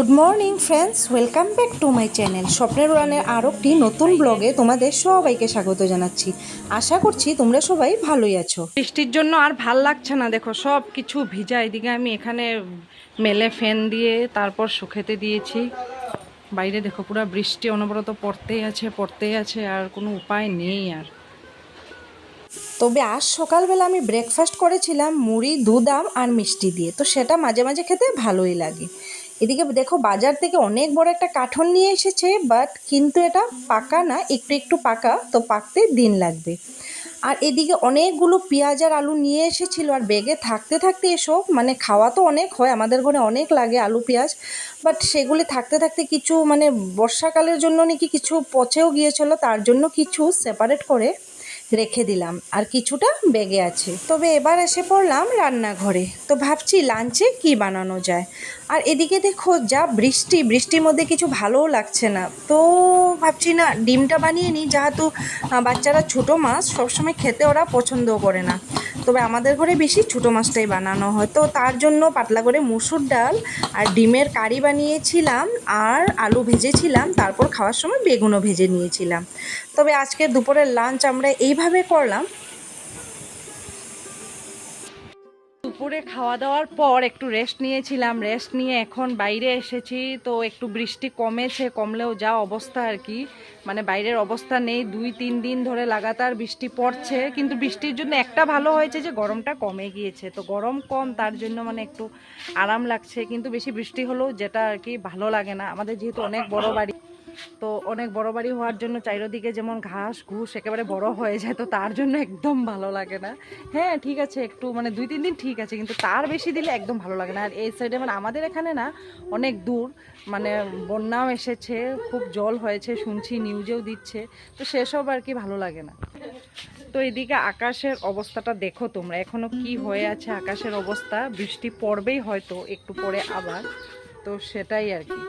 Good morning friends welcome back to my channel স্বপ্নের উড়ানের আরও একটি নতুন ব্লগে তোমাদের সবাইকে স্বাগত জানাচ্ছি। আশা করছি তোমরা সবাই ভালোই আছো। বৃষ্টির জন্য আর ভালো লাগছে না দেখো সব কিছু ভিজা। এদিকে আমি এখানে মেলে ফ্যান দিয়ে তারপর শুকাতে দিয়েছি। বাইরে দেখো পুরো বৃষ্টি অনবরত পড়তেই আছে পড়তেই আছে আর কোনো উপায় নেই আর। তবে আজ সকালবেলা আমি ব্রেকফাস্ট করেছিলাম মুড়ি দুধাম আর মিষ্টি দিয়ে। তো সেটা মাঝে মাঝে খেতে ভালোই লাগে। এদিকে দেখো, বাজার থেকে অনেক বড় একটা কাঠন নিয়ে এসেছে বাট কিন্তু এটা পাকা না, একটু একটু পাকা, তো পাকতে দিন লাগবে। আর এদিকে অনেকগুলো পেঁয়াজ আর আলু নিয়ে এসেছিল, আর বেগে থাকতে থাকতে এসব মানে খাওয়া তো অনেক হয়, আমাদের ঘরে অনেক লাগে আলু, পেঁয়াজ বাট সেগুলি থাকতে থাকতে কিছু মানে বর্ষাকালের জন্য নাকি কিছু পচেও গিয়েছিল, তার জন্য কিছু সেপারেট করে। রেখে দিলাম। আর কিছুটা বেগে আছে। তবে এবার এসে পড়লাম রান্নাঘরে। তো ভাবছি লাঞ্চে কি বানানো যায়। আর এদিকে দেখো যা বৃষ্টি, বৃষ্টির মধ্যে কিছু ভালোও লাগছে না। তো ভাবছি না, ডিমটা বানিয়ে নিই, যেহেতু বাচ্চারা ছোটো মাছ সবসময় খেতে ওরা পছন্দও করে না। তবে আমাদের ঘরে বেশি ছোটো মাছটাই বানানো হয়। তো তার জন্য পাতলা করে মুসুর ডাল আর ডিমের কারি বানিয়েছিলাম আর আলু ভেজেছিলাম। তারপর খাওয়ার সময় বেগুনও ভেজে নিয়েছিলাম। তবে আজকে দুপুরের লাঞ্চ আমরা এইভাবে করলাম। দুপুরে খাওয়া দাওয়ার পর একটু রেস্ট নিয়েছিলাম। রেস্ট নিয়ে এখন বাইরে এসেছি, তো একটু বৃষ্টি কমেছে, কমলেও যা অবস্থা আর কি। মানে বাইরের অবস্থা নেই, দুই, তিন দিন ধরে লাগাতার বৃষ্টি পড়ছে। কিন্তু বৃষ্টির জন্য একটা ভালো হয়েছে যে, গরমটা কমে গিয়েছে। তো গরম কম, তার জন্য মানে একটু আরাম লাগছে। কিন্তু বেশি বৃষ্টি হলেও যেটা আর কি ভালো লাগে না। আমাদের যেহেতু অনেক বড় বাড়ি তো অনেক বড় বাড়ি হওয়ার জন্য চারিদিকে যেমন ঘাস, ঘুষ একেবারে বড় হয়ে যায়, তো তার জন্য একদম ভালো লাগে না। হ্যাঁ ঠিক আছে, একটু মানে দুই, তিন দিন ঠিক আছে, কিন্তু তার বেশি দিলে একদম ভালো লাগে না। আর এই সাইডে মানে আমাদের এখানে না, অনেক দূর মানে বন্যাও এসেছে, খুব জল হয়েছে, শুনছি নিউজেও দিচ্ছে, তো সেসব আর কি ভালো লাগে না। তো এদিকে আকাশের অবস্থাটা দেখো তোমরা, এখনও কি হয়ে আছে আকাশের অবস্থা? বৃষ্টি পড়বেই হয়তো, একটু পরে আবার, তো সেটাই আর কি।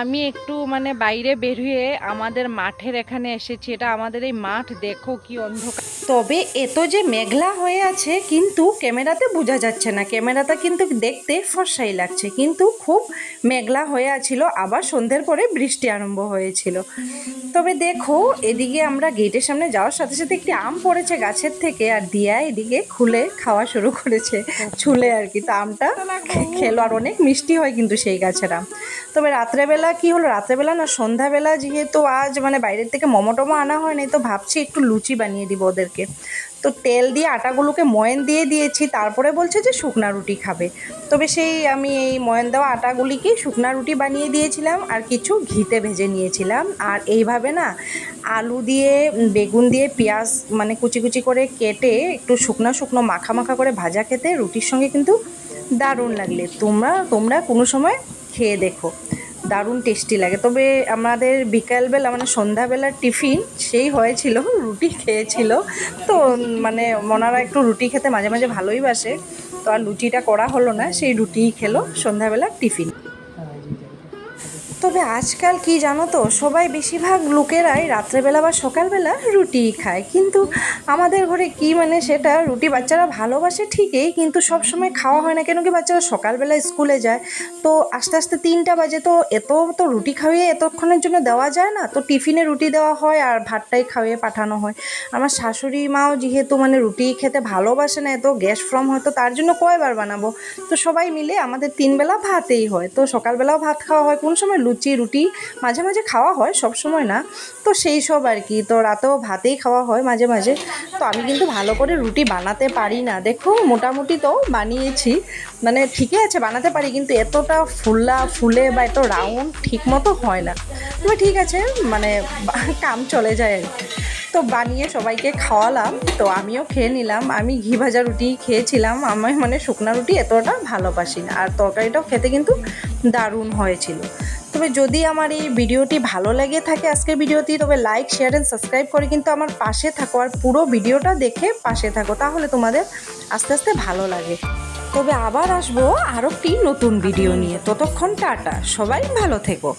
আমি একটু মানে বাইরে বেরিয়ে আমাদের মাঠের এখানে এসেছি। এটা আমাদের এই মাঠ দেখো কি অন্ধকার। তবে এত যে মেঘলা হয়ে আছে কিন্তু ক্যামেরাতে বোঝা যাচ্ছে না। ক্যামেরাটা কিন্তু দেখতে ফর্সাই লাগছে কিন্তু খুব মেঘলা হয়ে আছিল। আবার সন্ধ্যের পরে বৃষ্টি আরম্ভ হয়েছিল। তবে দেখো এদিকে আমরা গেটের সামনে যাওয়ার সাথে সাথে একটি আম পড়েছে গাছের থেকে আর দিয়া এদিকে খুলে খাওয়া শুরু করেছে ছুলে আর কি। তো আমটা খেলো আর অনেক মিষ্টি হয় কিন্তু সেই গাছের আম। তবে রাত্রেবেলা কি হলো? রাত্রেবেলা না সন্ধ্যাবেলা যেহেতু আজ মানে বাইরের থেকে মোমো টোমো আনা হয়নি তো ভাবছি একটু লুচি বানিয়ে দিব ওদেরকে। তো তেল দিয়ে আটাগুলোকে ময়ন দিয়ে দিয়েছি, তারপরে বলছে যে শুকনা রুটি খাবে। তবে সেই আমি এই ময়ন দেওয়া আটাগুলিকে শুকনা রুটি বানিয়ে দিয়েছিলাম আর কিছু ঘিতে ভেজে নিয়েছিলাম। আর এইভাবে না আলু দিয়ে, বেগুন দিয়ে, পেঁয়াজ মানে কুচি কুচি করে কেটে একটু শুকনো শুকনো মাখা মাখা করে ভাজা খেতে রুটির সঙ্গে কিন্তু দারুণ লাগলে। তোমরা তোমরা কোনো সময় খেয়ে দেখো। দারুণ টেস্টি লাগে। তবে আমাদের বিকালবেলা মানে সন্ধ্যাবেলার টিফিন সেই হয়েছিল, রুটি খেয়েছিল। তো মানে মনারা একটু রুটি খেতে মাঝে মাঝে ভালোই বাসে। তো আর লুচিটা করা হলো না, সেই রুটিই খেলো সন্ধ্যাবেলার টিফিন। তবে আজকাল কি জানো তো, সবাই বেশিরভাগ লোকেরাই রাত্রেবেলা বা সকালবেলা রুটিই খায়। কিন্তু আমাদের ঘরে কি মানে সেটা, রুটি বাচ্চারা ভালোবাসে ঠিকই, কিন্তু সব সময় খাওয়া হয় না কেন কি বাচ্চারা সকালবেলা স্কুলে যায়। তো আস্তে আস্তে তিনটা বাজে, তো এত তো রুটি খাওয়িয়ে এতক্ষণের জন্য দেওয়া যায় না? তো টিফিনে রুটি দেওয়া হয় আর ভাতটাই খাওয়িয়ে পাঠানো হয়। আমার শাশুড়ি মাও যেহেতু মানে রুটি খেতে ভালোবাসে না, এত গ্যাস ফ্রম হয়, তো তার জন্য কয়বার বানাবো? তো সবাই মিলে আমাদের তিনবেলা ভাতেই হয়। তো সকালবেলাও ভাত খাওয়া হয়, কোন সময়? লুচি, রুটি মাঝে মাঝে খাওয়া হয়, সব সময় না। তো সেই সব আর কি, তো রাতেও ভাতেই খাওয়া হয় মাঝে মাঝে। তো আমি কিন্তু ভালো করে রুটি বানাতে পারি না। দেখো, মোটামুটি তো বানিয়েছি মানে ঠিকই আছে, বানাতে পারি, কিন্তু এতটা ফুলা ফুলে বা এত রাউন্ড ঠিক মতো হয় না। তবে ঠিক আছে মানে কাম চলে যায় আর কি। তো বানিয়ে সবাইকে খাওয়ালাম, তো আমিও খেয়ে নিলাম। আমি ঘি ভাজা রুটি খেয়েছিলাম, আমি মানে শুকনা রুটি এতটা ভালোবাসি না। আর তরকারিটাও খেতে কিন্তু দারুণ হয়েছিল। তবে যদি আমার এই ভিডিওটি ভালো লেগে থাকে আজকের ভিডিওটি, তবে লাইক শেয়ার অ্যান্ড সাবস্ক্রাইব করে কিন্তু আমার পাশে থাকো আর পুরো ভিডিওটা দেখে পাশে থাকো, তাহলে তোমাদের আস্তে আস্তে ভালো লাগে। তবে আবার আসব আরও একটি নতুন ভিডিও নিয়ে। ততক্ষণ টাটা, সবাই ভালো থেকো।